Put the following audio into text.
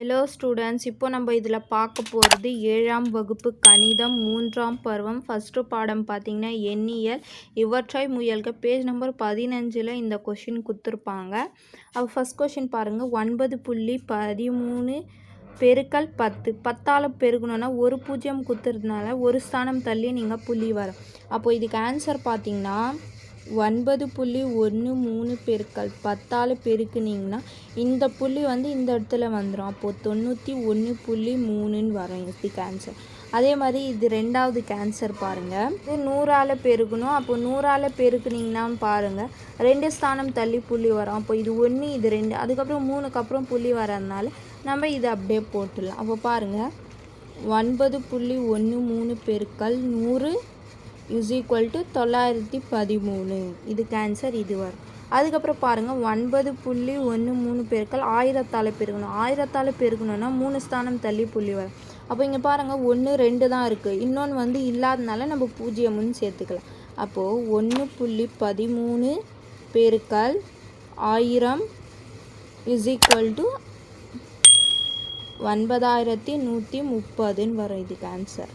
Hello students இப்போ நம்ம இதில் பார்க்க போகிறது ஏழாம் வகுப்பு கணிதம் மூன்றாம் பருவம் ஃபஸ்ட்டு பாடம் பார்த்தீங்கன்னா எண்ணியல். இவற்றை முயல்க. பேஜ் நம்பர் பதினஞ்சில் இந்த கொஷின் கொடுத்துருப்பாங்க. அப்போ ஃபஸ்ட் கொஷின் பாருங்கள் ஒன்பது புள்ளி பதிமூணு பெருக்கல் பத்து. பத்தால் பெருகணுன்னா ஒரு பூஜ்ஜியம் கொடுத்துறதுனால ஒரு ஸ்தானம் தள்ளி நீங்கள் புள்ளி வரும் அப்போது இதுக்கு ஆன்சர் பார்த்தீங்கன்னா ஒன்பது புள்ளி ஒன்று மூணு பெருக்கல் பத்தால் பெருக்குனிங்கன்னா இந்த புள்ளி வந்து இந்த இடத்துல வந்துடும் அப்போது தொண்ணூற்றி ஒன்று புள்ளி மூணுன்னு வரும் இதுக்கு ஆன்சர் அதே மாதிரி இது ரெண்டாவது கேன்சர் பாருங்கள் இது நூறால் பெருக்கணும். அப்போது நூறால் பெருக்குனிங்கன்னா பாருங்கள் ரெண்டு ஸ்தானம் தள்ளி புள்ளி வரும். அப்போ இது ஒன்று இது ரெண்டு அதுக்கப்புறம் மூணுக்கு அப்புறம் புள்ளி வரதுனால நம்ம இதை அப்படியே போட்டுடலாம். அப்போ பாருங்கள் ஒன்பது புள்ளி ஒன்று மூணு பெருக்கல் நூறு இஸ் ஈக்குவல் டு தொள்ளாயிரத்தி பதிமூணு. இதுக்கு ஆன்சர் இது வரும் அதுக்கப்புறம் பாருங்கள் ஒன்பது புள்ளி ஒன்று மூணு பெருக்கள் ஆயிரத்தால் பெருகணும். ஆயிரத்தால் பெருகணும்னா மூணு ஸ்தானம் தள்ளி புள்ளி வரும். அப்போ இங்கே பாருங்கள் ஒன்று ரெண்டு தான் இருக்குது இன்னொன்று வந்து இல்லாதனால நம்ம பூஜ்ஜியம்னு சேர்த்துக்கலாம். அப்போது ஒன்று புள்ளி பதிமூணு பெருக்கல் ஆயிரம் இஸ் ஈக்குவல் டு ஒன்பதாயிரத்தி நூற்றி முப்பதுன்னு வரும் இதுக்கு ஆன்சர்